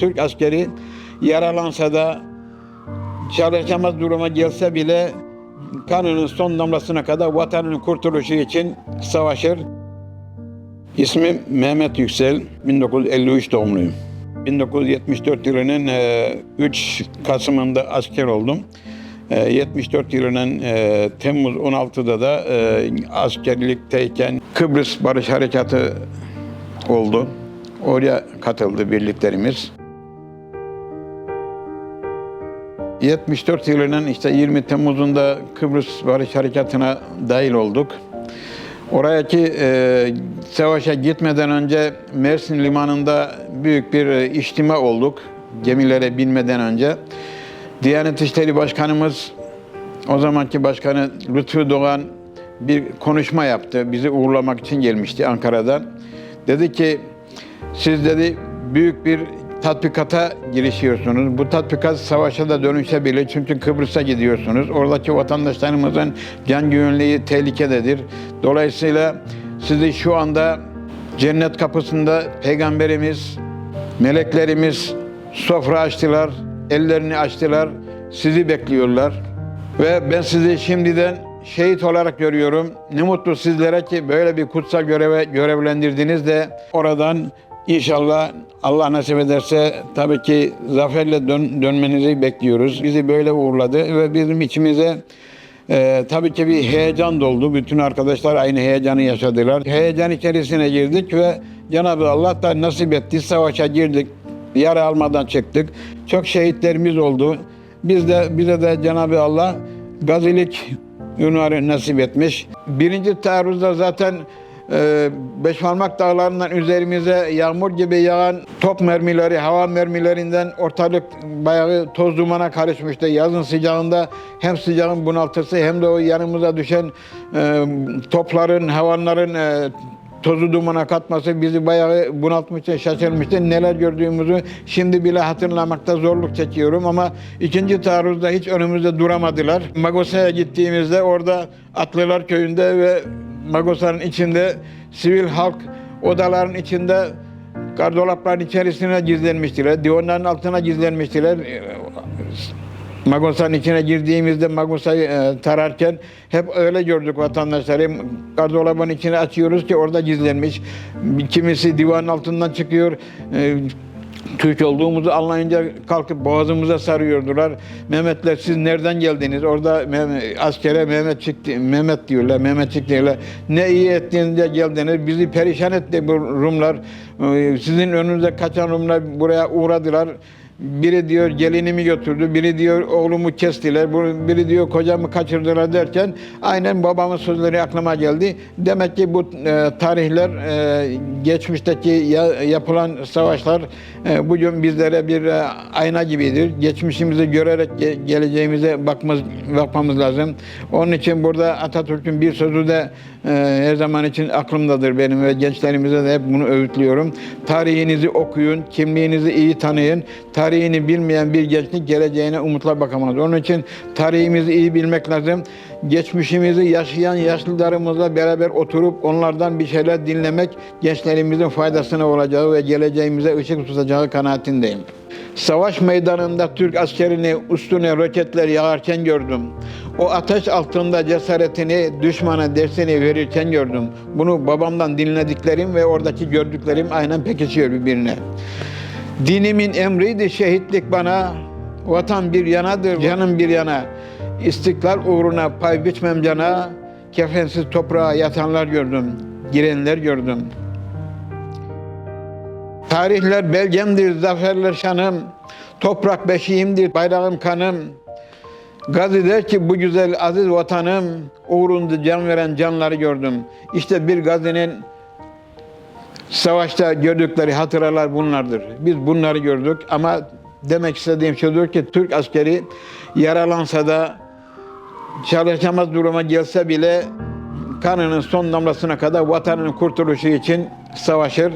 Türk askeri yaralansa da çalışamaz duruma gelse bile kanının son damlasına kadar vatanının kurtuluşu için savaşır. İsmim Mehmet Yüksel, 1953 doğumluyum. 1974 yılının e, 3 Kasım'ında asker oldum. E, 74 yılının e, Temmuz 16'da da e, askerlikteyken Kıbrıs Barış Harekatı oldu. Oraya katıldı birliklerimiz. 74 yılının işte 20 Temmuz'unda Kıbrıs Barış Harekatı'na dahil olduk. Orayaki e, savaşa gitmeden önce Mersin Limanı'nda büyük bir e, içtima olduk. Gemilere binmeden önce. Diyanet İşleri Başkanımız, o zamanki başkanı Lütfü Doğan bir konuşma yaptı. Bizi uğurlamak için gelmişti Ankara'dan. Dedi ki, siz dedi büyük bir tatbikata girişiyorsunuz. Bu tatbikat savaşa da dönüşebilir çünkü Kıbrıs'a gidiyorsunuz. Oradaki vatandaşlarımızın can güvenliği tehlikededir. Dolayısıyla sizi şu anda cennet kapısında peygamberimiz, meleklerimiz sofra açtılar, ellerini açtılar, sizi bekliyorlar. Ve ben sizi şimdiden şehit olarak görüyorum. Ne mutlu sizlere ki böyle bir kutsal göreve görevlendirdiniz de oradan inşallah Allah nasip ederse tabii ki zaferle dön- dönmenizi bekliyoruz. Bizi böyle uğurladı ve bizim içimize ee, tabii ki bir heyecan doldu. Bütün arkadaşlar aynı heyecanı yaşadılar. Heyecan içerisine girdik ve Cenab-ı Allah da nasip etti. Savaşa girdik. Yara almadan çıktık. Çok şehitlerimiz oldu. Biz de bize de Cenab-ı Allah gazilik ünvanı nasip etmiş. Birinci taarruzda zaten e, Beşparmak dağlarından üzerimize yağmur gibi yağan top mermileri, hava mermilerinden ortalık bayağı toz dumana karışmıştı. Yazın sıcağında hem sıcağın bunaltısı hem de o yanımıza düşen e, topların, havanların e, tozu dumana katması bizi bayağı bunaltmıştı, şaşırmıştı. Neler gördüğümüzü şimdi bile hatırlamakta zorluk çekiyorum ama ikinci taarruzda hiç önümüzde duramadılar. Magosa'ya gittiğimizde orada Atlılar Köyü'nde ve Magosa'nın içinde sivil halk odaların içinde gardolapların içerisine gizlenmiştiler. Divanların altına gizlenmiştiler. Magosa'nın içine girdiğimizde Magosa'yı e, tararken hep öyle gördük vatandaşları. Gardolabın içine açıyoruz ki orada gizlenmiş. Kimisi divanın altından çıkıyor. Türk olduğumuzu anlayınca kalkıp boğazımıza sarıyordular. Mehmetler siz nereden geldiniz? Orada Mehmet- askere Mehmet çıktı, Mehmet diyorlar, Mehmetçik diyorlar. Ne iyi ettiğinizde geldiniz. Bizi perişan etti bu Rumlar. Ee, Sizin önünüze kaçan Rumlar buraya uğradılar. Biri diyor gelinimi götürdü, biri diyor oğlumu kestiler, biri diyor kocamı kaçırdılar derken aynen babamın sözleri aklıma geldi. Demek ki bu e, tarihler, e, geçmişteki ya- yapılan savaşlar e, bugün bizlere bir e, ayna gibidir. Geçmişimizi görerek ge- geleceğimize bakmamız, bakmamız lazım. Onun için burada Atatürk'ün bir sözü de e, her zaman için aklımdadır benim ve gençlerimize de hep bunu öğütlüyorum. Tarihinizi okuyun, kimliğinizi iyi tanıyın. Tarihini bilmeyen bir gençlik geleceğine umutla bakamaz. Onun için tarihimizi iyi bilmek lazım. Geçmişimizi yaşayan yaşlılarımızla beraber oturup onlardan bir şeyler dinlemek gençlerimizin faydasına olacağı ve geleceğimize ışık tutacağı kanaatindeyim. Savaş meydanında Türk askerini üstüne roketler yağarken gördüm. O ateş altında cesaretini, düşmana dersini verirken gördüm. Bunu babamdan dinlediklerim ve oradaki gördüklerim aynen pekişiyor birbirine. Dinimin emriydi şehitlik bana, vatan bir yanadır, canım bir yana. İstiklal uğruna pay biçmem cana, kefensiz toprağa yatanlar gördüm, girenler gördüm. Tarihler belgemdir, zaferler şanım, toprak beşiğimdir, bayrağım kanım. Gazi der ki bu güzel aziz vatanım, uğrunda can veren canları gördüm. İşte bir gazinin savaşta gördükleri hatıralar bunlardır. Biz bunları gördük ama demek istediğim şudur ki Türk askeri yaralansa da çalışamaz duruma gelse bile kanının son damlasına kadar vatanının kurtuluşu için savaşır.